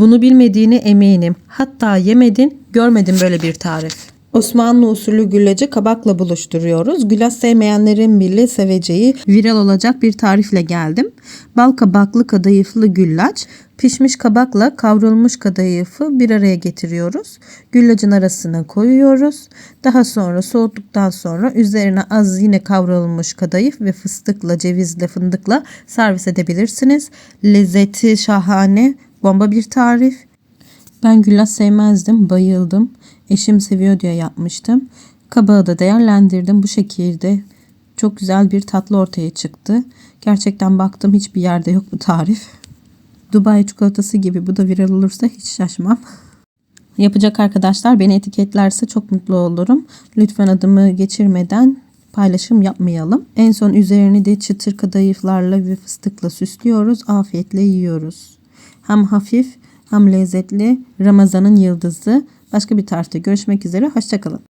Bunu bilmediğine eminim. Hatta yemedin, görmedin böyle bir tarif. Osmanlı usulü güllacı kabakla buluşturuyoruz. Güllaç sevmeyenlerin bile seveceği viral olacak bir tarifle geldim. Bal kabaklı kadayıflı güllaç, pişmiş kabakla kavrulmuş kadayıfı bir araya getiriyoruz. Güllacın arasına koyuyoruz. Daha sonra soğuttuktan sonra üzerine az yine kavrulmuş kadayıf ve fıstıkla, cevizle, fındıkla servis edebilirsiniz. Lezzeti şahane, bomba bir tarif. Ben güllaç sevmezdim, bayıldım. Eşim seviyor diye yapmıştım. Kabağı da değerlendirdim bu şekilde. Çok güzel bir tatlı ortaya çıktı. Gerçekten baktım hiçbir yerde yok bu tarif. Dubai çikolatası gibi bu da viral olursa hiç şaşmam. Yapacak arkadaşlar beni etiketlerse çok mutlu olurum. Lütfen adımı geçirmeden paylaşım yapmayalım. En son üzerini de çıtır kadayıflarla ve fıstıkla süslüyoruz. Afiyetle yiyoruz. Hem hafif hem lezzetli Ramazan'ın yıldızı. Başka bir tarifte görüşmek üzere. Hoşçakalın.